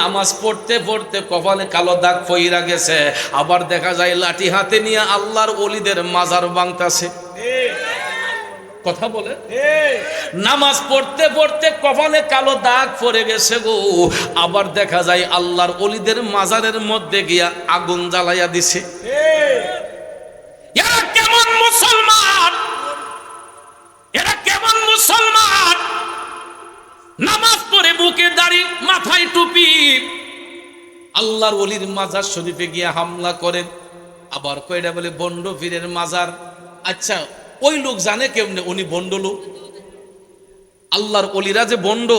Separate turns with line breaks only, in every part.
নামাজ পড়তে পড়তে কপালে কালো দাগ ফইরা গেছে। আবার দেখা যায় লাঠি হাতে নিয়ে আল্লাহর অলিদের মাজার বাংতাছে কথা বলে? নামাজ পড়তে পড়তে কপালে কালো দাগ পড়ে গেছে গো। আবার দেখা যায় আল্লাহর অলিদের মাজারের মধ্যে গিয়া আগুন জ্বালাইয়া দিছে। বুকে দাড়ি, মাথায় টুপি। আল্লাহর অলির মাজার শরীফে গিয়ে হামলা করেন। আবার কয়টা বলে বন্ড পীরের মাজার। আচ্ছা ওই লোক জানে কেমনে উনি বন্ড লোক? আল্লাহর অলিরা যে বন্ড,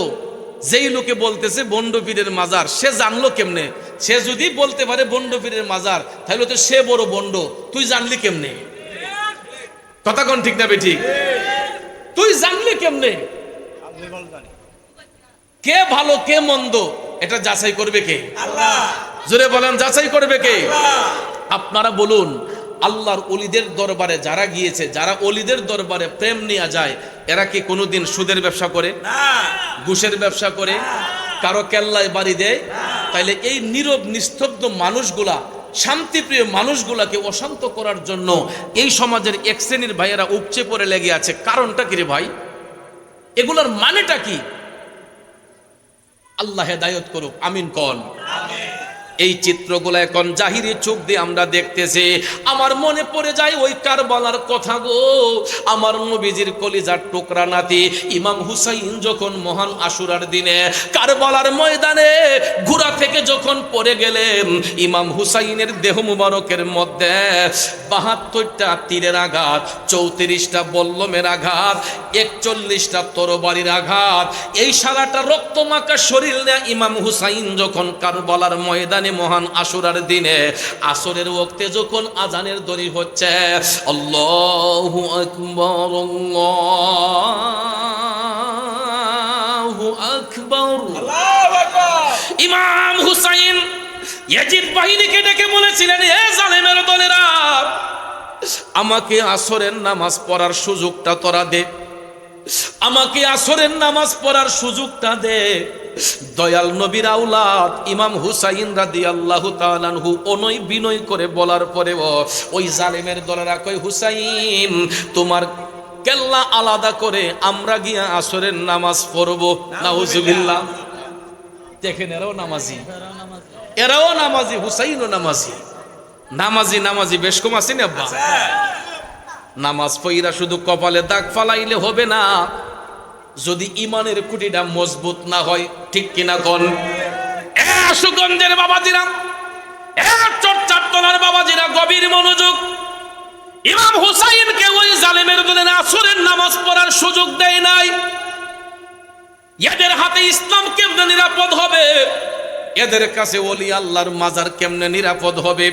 যেই লোকে বলতেছে বন্ড পীরের মাজার, সে জানলো কেমনে? সে যদি বলতে পারে বন্ড পীরের মাজার, তাহলে তো সে বড় বন্ড। তুই জানলি কেমনে? কথা কোন ঠিক না ঠিক? তুই জানলি কেমনে? কে ভালো কে মন্দ এটা যাচাই করবে কে? জোরে বলেন যাচাই করবে কে? আপনারা বলুন আল্লাহর অলিদের দরবারে যারা গিয়েছে যারা অলিদের দরবারে প্রেম নেওয়া যায় এরা কি কোনোদিন সুদের ব্যবসা করে? ঘুষের ব্যবসা করে? কারও কেল্লায় বাড়ি দেয়? তাইলে এই নীরব নিস্তব্ধ মানুষগুলা শান্তিপ্রিয় মানুষগুলাকে অশান্ত করার জন্য এই সমাজের এক শ্রেণির ভাইয়েরা উপচে পড়ে লেগে আছে। কারণটা কি রে ভাই? এগুলোর মানেটা কি? আল্লাহ হেদায়ত করুক আমিন কন। এই চিত্রগুলো এখন জাহিরি চোখ দিয়ে আমরা দেখতেছি। আমার মনে পড়ে যায় ওই কারবালার কথা গো। আমার নবীজির কলিজার টুকরা নাতি ইমাম হুসাইন যখন মহান আশুরার দিনে কারবালার ময়দানে ঘোড়া থেকে যখন পড়ে গেলেন, ইমাম হুসাইনের দেহ মুবারকের মধ্যে বাহাত্তরটা তীরের আঘাত, চৌত্রিশটা বল্লমের আঘাত, একচল্লিশটা তরবারির আঘাত। এই সারাটা রক্তমাখা শরীর নিয়ে ইমাম হুসাইন যখন কারবালার ময়দানে মহান আশুরার দিনে। আসরের ওক্তে যখন আজানের দড়ি হচ্ছে আল্লাহু আকবার। আল্লাহু আকবার। ইমাম হুসাইন ইয়াজিদ বাহিনীকে ডেকে বলেছিলেন এ জালেমের দলেরা আমাকে আসরের নামাজ পড়ার সুযোগটা তোরা দে। আমাকে আসরের নামাজ পড়ার সুযোগটা দে। দয়াল নবীর আউলাদ ইমাম হুসাইন রাদি আল্লাহ তালানহু অনয় বিনয় করে বলার পরে ওই জালেমের দলেরা কই হুসাইন, তোমার কেল্লা আলাদা করে আমরা গিয়া আসরের নামাজ পড়ব। নাউজুবিল্লাহ। দেখেন এরাও নামাজি। এরাও নামাজি, হুসাইনও নামাজি। নামাজি নামাজি, বেশ কম আছেন আব্বা? নামাজ পইরা শুধু কপালে দাগ ফালাইলে হবে না। যদি ইমানের কুটিটা মজবুত না হয়, ঠিক কিনা কন? সুগন্ধের বাবাজিরা তলার বাবাজিরা, গভীর মনোযোগ। ইমাম হুসাইনকে ওই জালেমের দলে আসরের নামাজ পড়ার সুযোগ দেয় নাই। এদের হাতে ইসলাম কেমনে নিরাপদ হবে? এদের কাছে ওলি আল্লাহর মাজার কেমনে নিরাপদ হবে?